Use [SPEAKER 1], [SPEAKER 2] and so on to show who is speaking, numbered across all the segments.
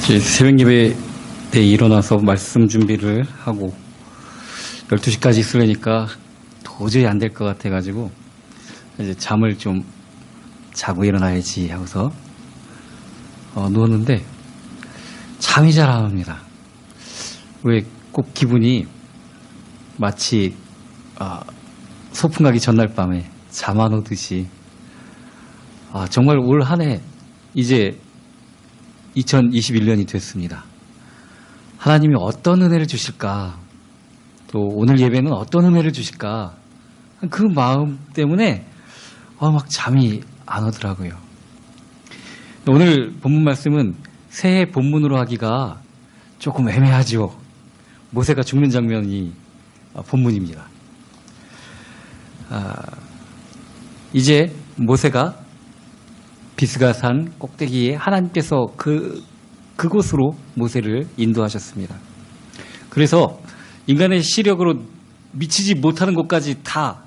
[SPEAKER 1] 새벽 예배 때 일어나서 말씀 준비를 하고 12시까지 있으려니까 도저히 안 될 것 같아가지고 이제 잠을 좀 자고 일어나야지 하고서 어, 누웠는데 잠이 잘 안 옵니다. 왜 꼭 기분이 마치 아, 소풍 가기 전날 밤에 잠 안 오듯이 아, 정말 올 한 해 이제 2021년이 됐습니다. 하나님이 어떤 은혜를 주실까? 또 오늘 예배는 어떤 은혜를 주실까? 그 마음 때문에 아, 막 잠이 안 오더라고요. 오늘 본문 말씀은 새해 본문으로 하기가 조금 애매하죠. 모세가 죽는 장면이 아, 본문입니다. 아, 이제 모세가 비스가산 꼭대기에 하나님께서 그 그곳으로 모세를 인도하셨습니다. 그래서 인간의 시력으로 미치지 못하는 곳까지 다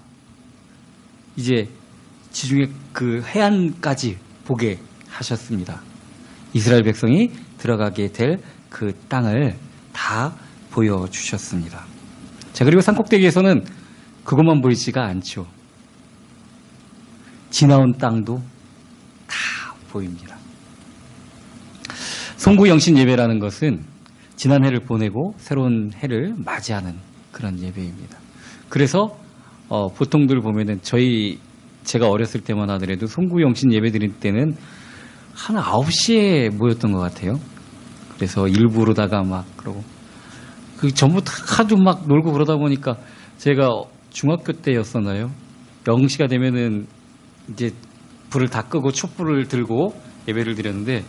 [SPEAKER 1] 이제 지중해 그 해안까지 보게 하셨습니다. 이스라엘 백성이 들어가게 될 그 땅을 다 보여주셨습니다. 자, 그리고 산꼭대기에서는 그것만 보이지가 않죠. 지나온 땅도 다 보입니다. 송구 영신 예배라는 것은 지난 해를 보내고 새로운 해를 맞이하는 그런 예배입니다. 그래서 어, 보통들 보면은 저희 제가 어렸을 때만 하더라도 송구 영신 예배 드릴 때는 한 9시에 모였던 것 같아요. 그래서 일부로다가 막 그러고 그 전부 다 하도 막 놀고 그러다 보니까 제가 중학교 때였었나요? 0시가 되면은 이제 불을 다 끄고 촛불을 들고 예배를 드렸는데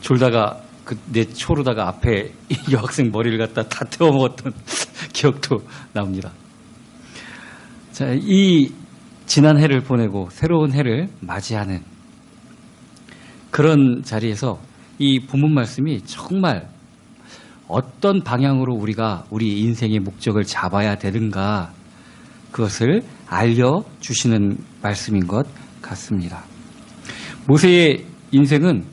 [SPEAKER 1] 졸다가 그 내 초로다가 앞에 여학생 머리를 갖다 다 태워 먹었던 기억도 납니다. 자, 이 지난 해를 보내고 새로운 해를 맞이하는 그런 자리에서 이 본문 말씀이 정말 어떤 방향으로 우리가 우리 인생의 목적을 잡아야 되는가 그것을 알려주시는 말씀인 것 같습니다. 모세의 인생은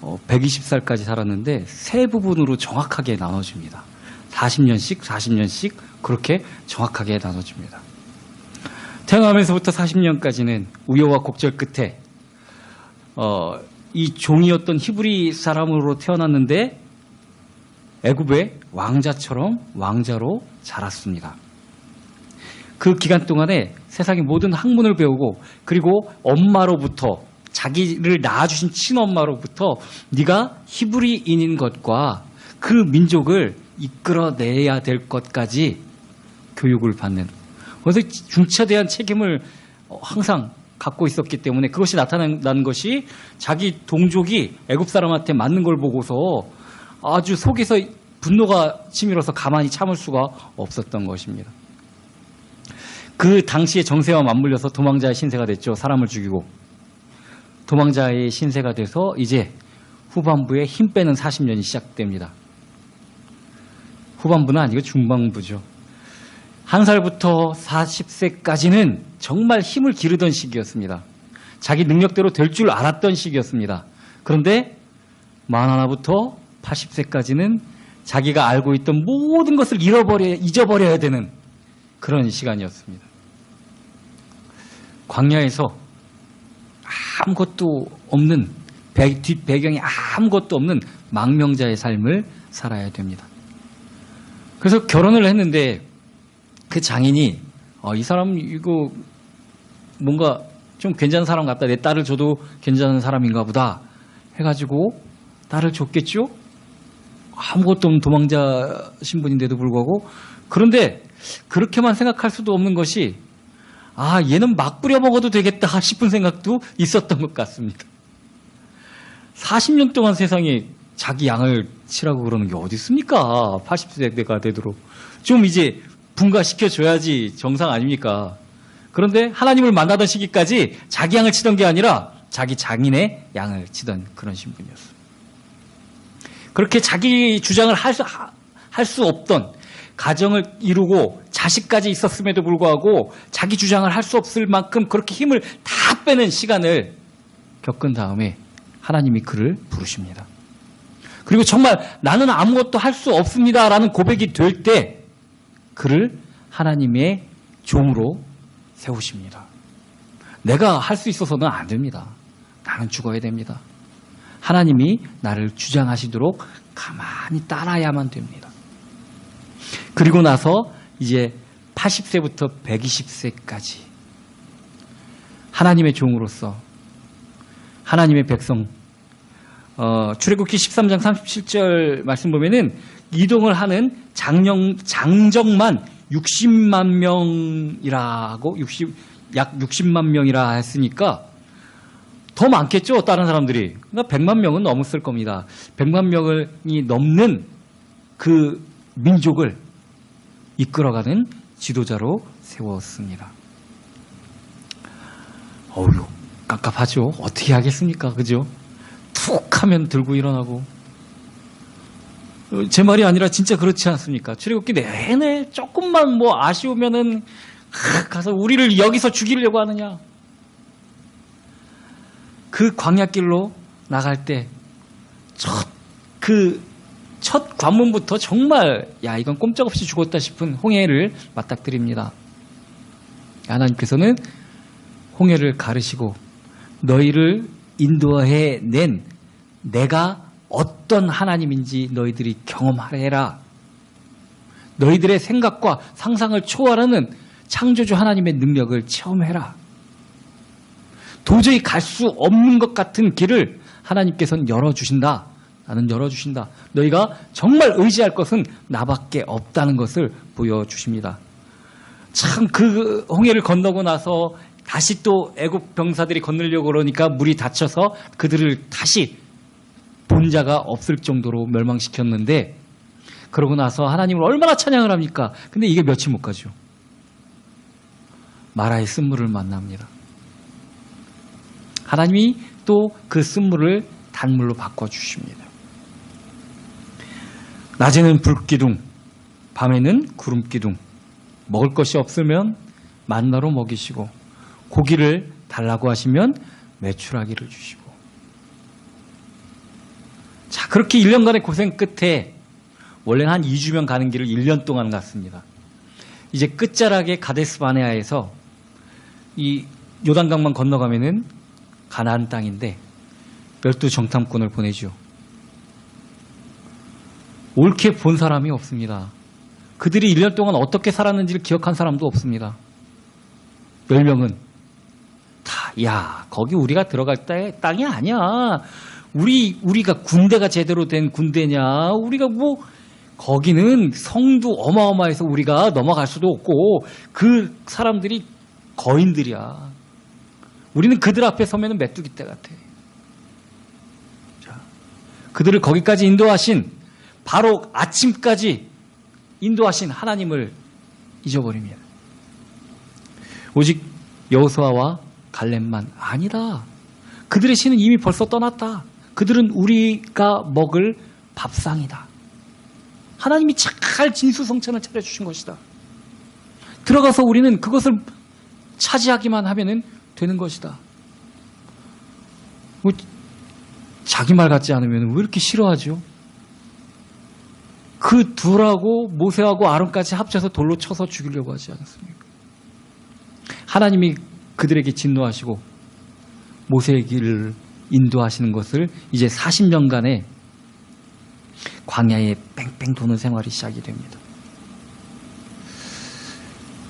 [SPEAKER 1] 120살까지 살았는데 세 부분으로 정확하게 나눠집니다. 40년씩, 40년씩 그렇게 정확하게 나눠집니다. 태어나면서부터 40년까지는 우여와 곡절 끝에 어, 이 종이었던 히브리 사람으로 태어났는데 애굽의 왕자처럼 왕자로 자랐습니다. 그 기간 동안에 세상의 모든 학문을 배우고 그리고 엄마로부터 자기를 낳아주신 친엄마로부터 네가 히브리인인 것과 그 민족을 이끌어내야 될 것까지 교육을 받는 그래서 중차대한 책임을 항상 갖고 있었기 때문에 그것이 나타난 것이 자기 동족이 애굽 사람한테 맞는 걸 보고서 아주 속에서 분노가 치밀어서 가만히 참을 수가 없었던 것입니다. 그 당시의 정세와 맞물려서 도망자의 신세가 됐죠. 사람을 죽이고. 도망자의 신세가 돼서 이제 후반부에 힘 빼는 40년이 시작됩니다. 후반부는 아니고 중반부죠. 한 살부터 40세까지는 정말 힘을 기르던 시기였습니다. 자기 능력대로 될 줄 알았던 시기였습니다. 그런데 만 하나부터 80세까지는 자기가 알고 있던 모든 것을 잃어버려, 잊어버려야 되는 그런 시간이었습니다. 광야에서 아무것도 없는 뒷 배경이 아무것도 없는 망명자의 삶을 살아야 됩니다. 그래서 결혼을 했는데 그 장인이 어, 이 사람 이거 뭔가 좀 괜찮은 사람 같다. 내 딸을 줘도 괜찮은 사람인가 보다 해가지고 딸을 줬겠죠. 아무것도 없는 도망자 신분인데도 불구하고 그런데 그렇게만 생각할 수도 없는 것이 아 얘는 막 뿌려 먹어도 되겠다 싶은 생각도 있었던 것 같습니다. 40년 동안 세상에 자기 양을 치라고 그러는 게 어디 있습니까? 80세가 되도록 좀 이제 분가시켜 줘야지 정상 아닙니까? 그런데 하나님을 만나던 시기까지 자기 양을 치던 게 아니라 자기 장인의 양을 치던 그런 신분이었어요. 그렇게 자기 주장을 할 수, 할 수 없던 가정을 이루고 자식까지 있었음에도 불구하고 자기 주장을 할 수 없을 만큼 그렇게 힘을 다 빼는 시간을 겪은 다음에 하나님이 그를 부르십니다. 그리고 정말 나는 아무것도 할 수 없습니다 라는 고백이 될 때 그를 하나님의 종으로 세우십니다. 내가 할 수 있어서는 안 됩니다. 나는 죽어야 됩니다. 하나님이 나를 주장하시도록 가만히 따라야만 됩니다. 그리고 나서 이제 80세부터 120세까지 하나님의 종으로서 하나님의 백성. 어, 출애굽기 13장 37절 말씀 보면은 이동을 하는 장령 장정만 60만 명이라고 60, 약 60만 명이라 했으니까 더 많겠죠 다른 사람들이. 그러니까 100만 명은 넘었을 겁니다. 100만 명이 넘는 그 민족을 이끌어가는 지도자로 세웠습니다. 어우 깝깝하죠. 어떻게 하겠습니까? 그죠? 툭 하면 들고 일어나고. 어, 제 말이 아니라 진짜 그렇지 않습니까? 출애굽기 내내 조금만 뭐 아쉬우면은 하, 가서 우리를 여기서 죽이려고 하느냐? 그 광야길로 나갈 때 첫 그 첫 관문부터 정말 야 이건 꼼짝없이 죽었다 싶은 홍해를 맞닥뜨립니다. 하나님께서는 홍해를 가르시고 너희를 인도해 낸 내가 어떤 하나님인지 너희들이 경험하래라. 너희들의 생각과 상상을 초월하는 창조주 하나님의 능력을 체험해라. 도저히 갈 수 없는 것 같은 길을 하나님께서는 열어주신다. 나는 열어주신다. 너희가 정말 의지할 것은 나밖에 없다는 것을 보여주십니다. 참 그 홍해를 건너고 나서 다시 또 애국 병사들이 건너려고 그러니까 물이 닫혀서 그들을 다시 본자가 없을 정도로 멸망시켰는데 그러고 나서 하나님을 얼마나 찬양을 합니까? 근데 이게 며칠 못 가죠. 마라의 쓴물을 만납니다. 하나님이 또 그 쓴물을 단물로 바꿔주십니다. 낮에는 불기둥, 밤에는 구름기둥, 먹을 것이 없으면 만나로 먹이시고 고기를 달라고 하시면 매출하기를 주시고 자 그렇게 1년간의 고생 끝에 원래는 한 2주면 가는 길을 1년 동안 갔습니다. 이제 끝자락에 가데스 바네아에서 이 요단강만 건너가면은 가나안 땅인데 열두 정탐꾼을 보내죠. 옳게 본 사람이 없습니다. 그들이 1년 동안 어떻게 살았는지를 기억한 사람도 없습니다. 10명은 다, 야, 거기 우리가 들어갈 때 땅이 아니야. 우리, 우리가 군대가 제대로 된 군대냐. 우리가 뭐, 거기는 성도 어마어마해서 우리가 넘어갈 수도 없고, 그 사람들이 거인들이야. 우리는 그들 앞에 서면 은 메뚜기 떼 같아. 자, 그들을 거기까지 인도하신, 바로 아침까지 인도하신 하나님을 잊어버립니다. 오직 여호수아와 갈렙만 아니다. 그들의 신은 이미 벌써 떠났다. 그들은 우리가 먹을 밥상이다. 하나님이 잘 진수성찬을 차려주신 것이다. 들어가서 우리는 그것을 차지하기만 하면 되는 것이다. 뭐, 자기 말 같지 않으면 왜 이렇게 싫어하죠? 그 둘하고 모세하고 아론까지 합쳐서 돌로 쳐서 죽이려고 하지 않았습니까? 하나님이 그들에게 진노하시고 모세의 길을 인도하시는 것을 이제 40년간의 광야에 뺑뺑 도는 생활이 시작이 됩니다.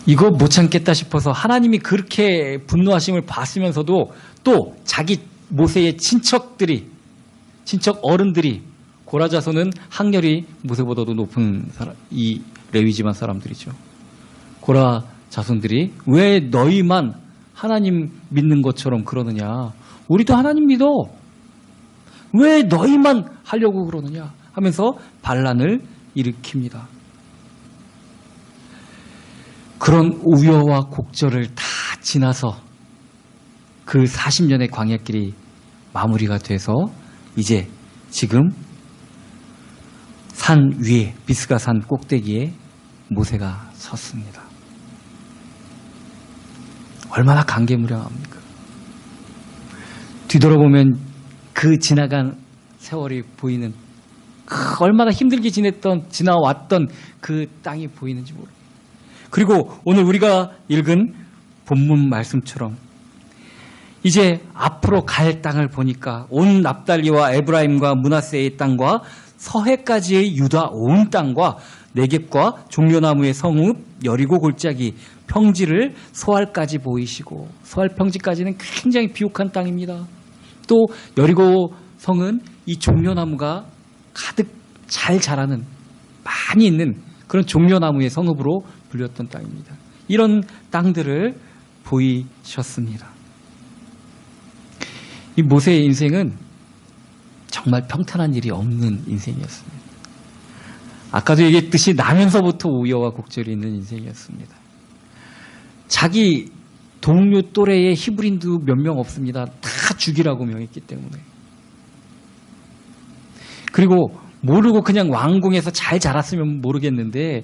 [SPEAKER 1] 이거 못 참겠다 싶어서 하나님이 그렇게 분노하심을 봤으면서도 또 자기 모세의 친척들이 친척 어른들이 고라자손은 학렬이 모세보다도 높은 사람, 이 레위 집안 사람들이죠. 고라 자손들이 왜 너희만 하나님 믿는 것처럼 그러느냐? 우리도 하나님 믿어. 왜 너희만 하려고 그러느냐? 하면서 반란을 일으킵니다. 그런 우여와 곡절을 다 지나서 그 40년의 광야길이 마무리가 돼서 이제 지금 산 위에 비스가 산 꼭대기에 모세가 섰습니다. 얼마나 감개무량합니까? 뒤돌아보면 그 지나간 세월이 보이는 그 얼마나 힘들게 지냈던 지나왔던 그 땅이 보이는지 모르. 그리고 오늘 우리가 읽은 본문 말씀처럼 이제 앞으로 갈 땅을 보니까 온 납달리와 에브라임과 문하세의 땅과 서해까지의 유다 온 땅과 내겝과 종려나무의 성읍 여리고 골짜기 평지를 소알까지 보이시고 소알 평지까지는 굉장히 비옥한 땅입니다. 또 여리고 성은 이 종려나무가 가득 잘 자라는 많이 있는 그런 종려나무의 성읍으로 불렸던 땅입니다. 이런 땅들을 보이셨습니다. 이 모세의 인생은 정말 평탄한 일이 없는 인생이었습니다. 아까도 얘기했듯이 나면서부터 우여와 곡절이 있는 인생이었습니다. 자기 동료 또래의 히브린도 몇 명 없습니다. 다 죽이라고 명했기 때문에. 그리고 모르고 그냥 왕궁에서 잘 자랐으면 모르겠는데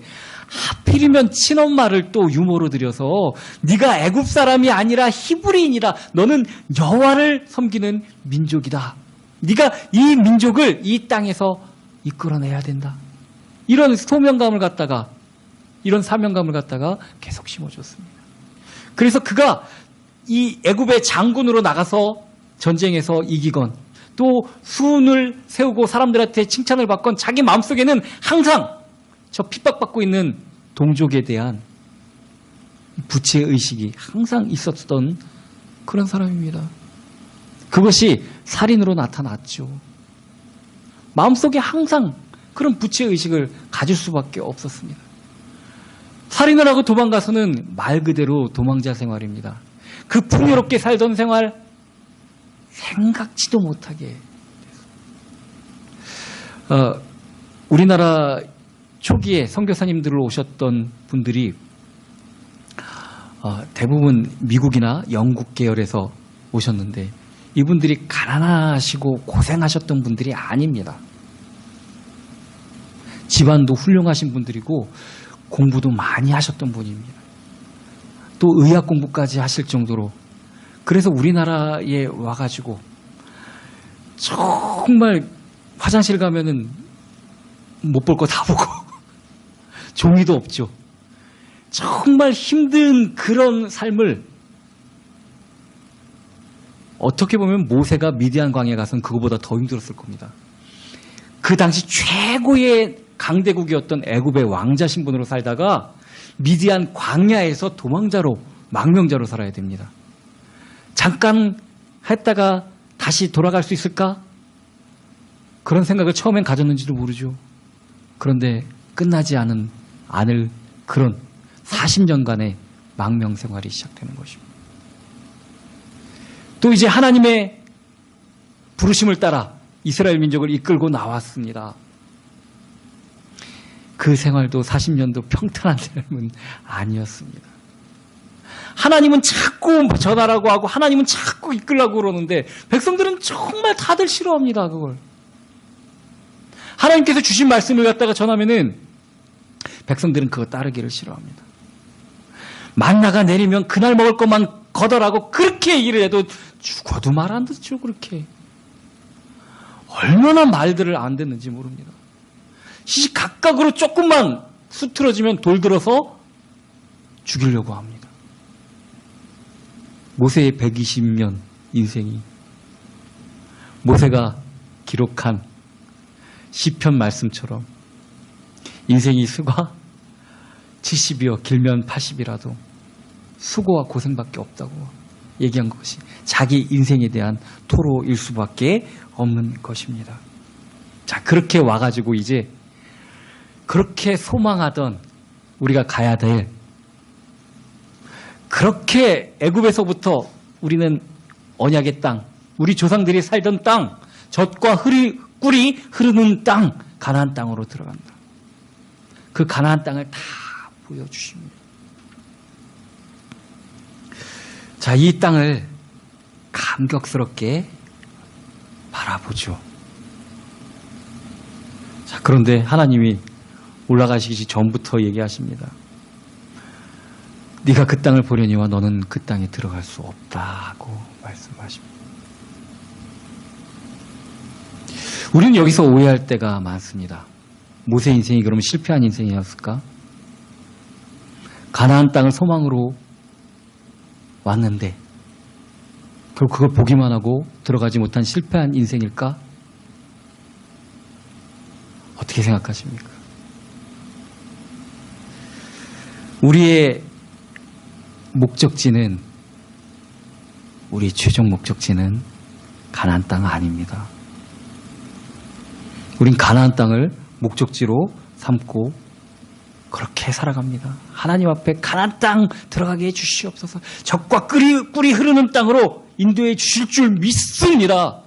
[SPEAKER 1] 하필이면 친엄마를 또 유모로 들여서 네가 애굽 사람이 아니라 히브리인이라 너는 여호와를 섬기는 민족이다. 네가 이 민족을 이 땅에서 이끌어내야 된다. 이런 소명감을 갖다가 이런 사명감을 갖다가 계속 심어줬습니다. 그래서 그가 이 애굽의 장군으로 나가서 전쟁에서 이기건 또 수운을 세우고 사람들한테 칭찬을 받건 자기 마음속에는 항상 저 핍박받고 있는 동족에 대한 부채 의식이 항상 있었던 그런 사람입니다. 그것이 살인으로 나타났죠. 마음속에 항상 그런 부채 의식을 가질 수밖에 없었습니다. 살인을 하고 도망가서는 말 그대로 도망자 생활입니다. 그 풍요롭게 살던 생활 생각지도 못하게 어, 우리나라 초기에 선교사님들을 오셨던 분들이 어, 대부분 미국이나 영국 계열에서 오셨는데 이분들이 가난하시고 고생하셨던 분들이 아닙니다. 집안도 훌륭하신 분들이고 공부도 많이 하셨던 분입니다. 또 의학 공부까지 하실 정도로 그래서 우리나라에 와가지고 정말 화장실 가면은 못 볼 거 다 보고 종이도 없죠. 정말 힘든 그런 삶을 어떻게 보면 모세가 미디안 광야에 가서는 그거보다 더 힘들었을 겁니다. 그 당시 최고의 강대국이었던 애굽의 왕자 신분으로 살다가 미디안 광야에서 도망자로 망명자로 살아야 됩니다. 잠깐 했다가 다시 돌아갈 수 있을까? 그런 생각을 처음엔 가졌는지도 모르죠. 그런데 끝나지 않은 않을 그런 40년간의 망명 생활이 시작되는 것입니다. 또 이제 하나님의 부르심을 따라 이스라엘 민족을 이끌고 나왔습니다. 그 생활도 40년도 평탄한 삶은 아니었습니다. 하나님은 자꾸 전하라고 하고 하나님은 자꾸 이끌라고 그러는데 백성들은 정말 다들 싫어합니다. 그걸. 하나님께서 주신 말씀을 갖다가 전하면은 백성들은 그거 따르기를 싫어합니다. 만나가 내리면 그날 먹을 것만 거덜하고 그렇게 얘기를 해도 죽어도 말 안 듣죠. 그렇게. 얼마나 말들을 안 듣는지 모릅니다. 시시 각각으로 조금만 수틀어지면 돌 들어서 죽이려고 합니다. 모세의 120년 인생이 모세가 기록한 시편 말씀처럼 인생이 수가 70이요 길면 80이라도 수고와 고생밖에 없다고 얘기한 것이 자기 인생에 대한 토로일 수밖에 없는 것입니다. 자 그렇게 와가지고 이제 그렇게 소망하던 우리가 가야 될 그렇게 애굽에서부터 우리는 언약의 땅, 우리 조상들이 살던 땅, 젖과 흐리, 꿀이 흐르는 땅, 가나안 땅으로 들어간다. 그 가나안 땅을 다 보여주십니다. 자, 이 땅을 감격스럽게 바라보죠. 자, 그런데 하나님이 올라가시기 전부터 얘기하십니다. 네가 그 땅을 보려니와 너는 그 땅에 들어갈 수 없다고 말씀하십니다. 우리는 여기서 오해할 때가 많습니다. 모세 인생이 그러면 실패한 인생이었을까? 가나안 땅을 소망으로 왔는데 결국 그걸 보기만 하고 들어가지 못한 실패한 인생일까? 어떻게 생각하십니까? 우리의 목적지는 우리 최종 목적지는 가나안 땅 아닙니다. 우린 가나안 땅을 목적지로 삼고 그렇게 살아갑니다. 하나님 앞에 가나안 땅 들어가게 해 주시옵소서. 적과 꿀이, 꿀이 흐르는 땅으로 인도해 주실 줄 믿습니다.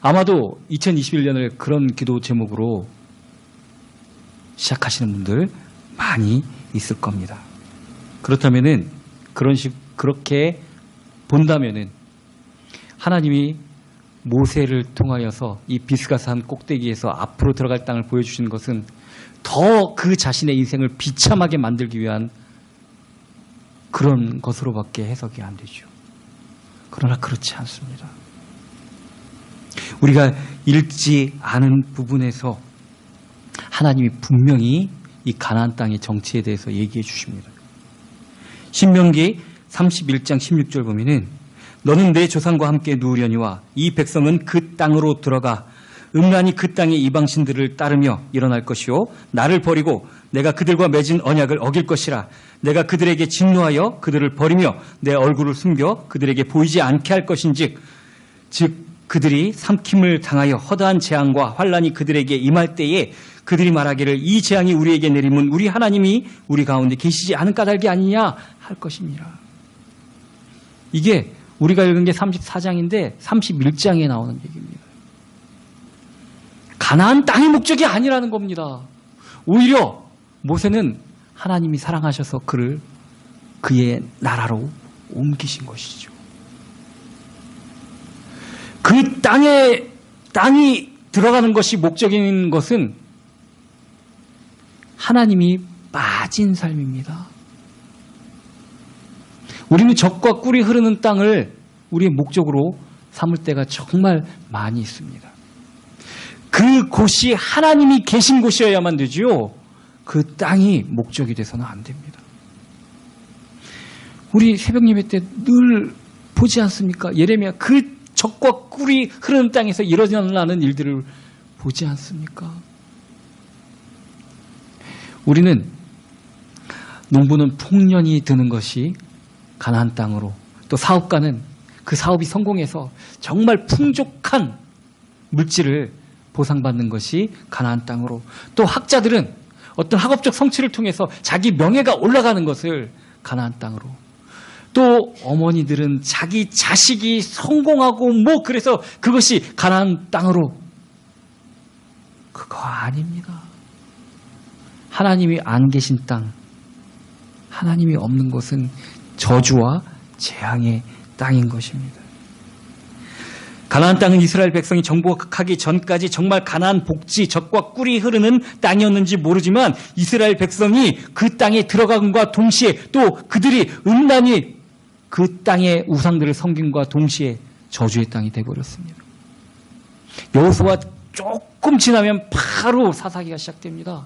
[SPEAKER 1] 아마도 2021년을 그런 기도 제목으로 시작하시는 분들 많이 있을 겁니다. 그렇다면은 그런 식 그렇게 본다면은 하나님이 모세를 통하여서 이 비스가산 꼭대기에서 앞으로 들어갈 땅을 보여주시는 것은 더 그 자신의 인생을 비참하게 만들기 위한 그런 것으로밖에 해석이 안 되죠. 그러나 그렇지 않습니다. 우리가 읽지 않은 부분에서 하나님이 분명히 이 가나안 땅의 정치에 대해서 얘기해 주십니다. 신명기 31장 16절 보면은 너는 내 조상과 함께 누우려니와 이 백성은 그 땅으로 들어가 음란히 그 땅의 이방신들을 따르며 일어날 것이요 나를 버리고 내가 그들과 맺은 언약을 어길 것이라 내가 그들에게 진노하여 그들을 버리며 내 얼굴을 숨겨 그들에게 보이지 않게 할 것인즉 즉 그들이 삼킴을 당하여 허다한 재앙과 환란이 그들에게 임할 때에 그들이 말하기를 이 재앙이 우리에게 내림은 우리 하나님이 우리 가운데 계시지 않은 까닭이 아니냐 할 것입니다. 이게 우리가 읽은 게 34장인데 31장에 나오는 얘기입니다. 가나안 땅의 목적이 아니라는 겁니다. 오히려 모세는 하나님이 사랑하셔서 그를 그의 나라로 옮기신 것이죠. 그 땅에 땅이 들어가는 것이 목적인 것은 하나님이 빠진 삶입니다. 우리는 적과 꿀이 흐르는 땅을 우리의 목적으로 삼을 때가 정말 많이 있습니다. 그 곳이 하나님이 계신 곳이어야만 되지요. 그 땅이 목적이 돼서는 안 됩니다. 우리 새벽 예배 때 늘 보지 않습니까? 예레미야 그 적과 꿀이 흐르는 땅에서 일어나는 일들을 보지 않습니까? 우리는 농부는 풍년이 드는 것이 가나안 땅으로 또 사업가는 그 사업이 성공해서 정말 풍족한 물질을 보상받는 것이 가나안 땅으로 또 학자들은 어떤 학업적 성취를 통해서 자기 명예가 올라가는 것을 가나안 땅으로 또 어머니들은 자기 자식이 성공하고 뭐 그래서 그것이 가나안 땅으로 그거 아닙니다. 하나님이 안 계신 땅, 하나님이 없는 곳은 저주와 재앙의 땅인 것입니다. 가나안 땅은 이스라엘 백성이 정복하기 전까지 정말 가나안 복지, 적과 꿀이 흐르는 땅이었는지 모르지만 이스라엘 백성이 그 땅에 들어간과 동시에 또 그들이 음란히 그 땅의 우상들을 섬김과 동시에 저주의 땅이 되어버렸습니다. 여호수아 조금 지나면 바로 사사기가 시작됩니다.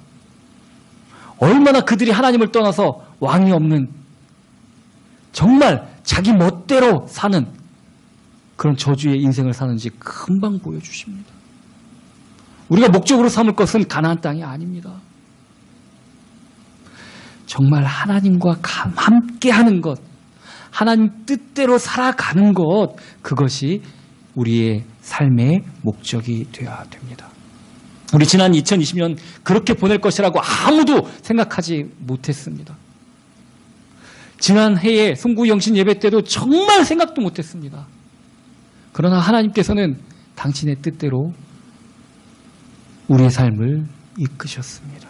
[SPEAKER 1] 얼마나 그들이 하나님을 떠나서 왕이 없는 정말 자기 멋대로 사는 그런 저주의 인생을 사는지 금방 보여주십니다. 우리가 목적으로 삼을 것은 가나안 땅이 아닙니다. 정말 하나님과 함께 하는 것, 하나님 뜻대로 살아가는 것, 그것이 우리의 삶의 목적이 되어야 됩니다. 우리 지난 2020년 그렇게 보낼 것이라고 아무도 생각하지 못했습니다. 지난 해에 송구 영신 예배 때도 정말 생각도 못했습니다. 그러나 하나님께서는 당신의 뜻대로 우리의 삶을 이끄셨습니다.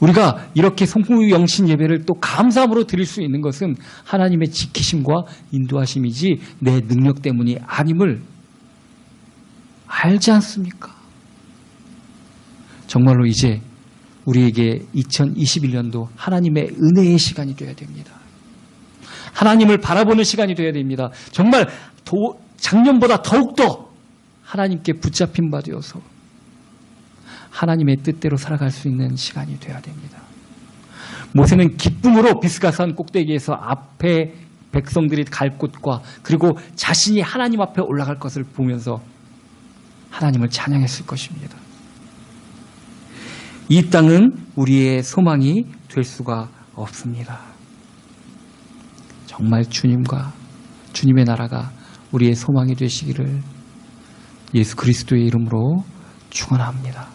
[SPEAKER 1] 우리가 이렇게 송구영신 예배를 또 감사함으로 드릴 수 있는 것은 하나님의 지키심과 인도하심이지 내 능력 때문이 아님을 알지 않습니까? 정말로 이제 우리에게 2021년도 하나님의 은혜의 시간이 되어야 됩니다. 하나님을 바라보는 시간이 되어야 됩니다. 정말 도, 작년보다 더욱더 하나님께 붙잡힌 바 되어서 하나님의 뜻대로 살아갈 수 있는 시간이 되어야 됩니다. 모세는 기쁨으로 비스가산 꼭대기에서 앞에 백성들이 갈 곳과 그리고 자신이 하나님 앞에 올라갈 것을 보면서 하나님을 찬양했을 것입니다. 이 땅은 우리의 소망이 될 수가 없습니다. 정말 주님과 주님의 나라가 우리의 소망이 되시기를 예수 그리스도의 이름으로 축원합니다.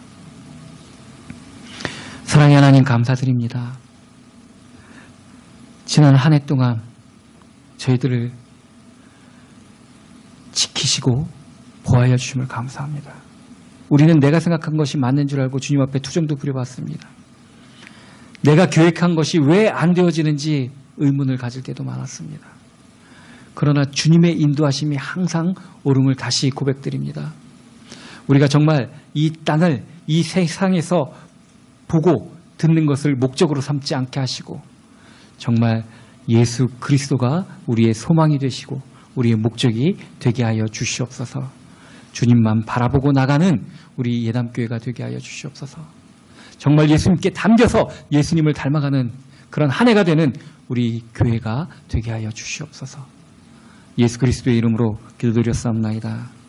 [SPEAKER 1] 사랑의 하나님 감사드립니다. 지난 한 해 동안 저희들을 지키시고 보호하여 주심을 감사합니다. 우리는 내가 생각한 것이 맞는 줄 알고 주님 앞에 투정도 부려봤습니다. 내가 계획한 것이 왜 안 되어지는지 의문을 가질 때도 많았습니다. 그러나 주님의 인도하심이 항상 옳음을 다시 고백드립니다. 우리가 정말 이 땅을 이 세상에서 보고 듣는 것을 목적으로 삼지 않게 하시고 정말 예수 그리스도가 우리의 소망이 되시고 우리의 목적이 되게 하여 주시옵소서. 주님만 바라보고 나가는 우리 예담교회가 되게 하여 주시옵소서. 정말 예수님께 담겨서 예수님을 닮아가는 그런 한 해가 되는 우리 교회가 되게 하여 주시옵소서. 예수 그리스도의 이름으로 기도드렸사옵나이다.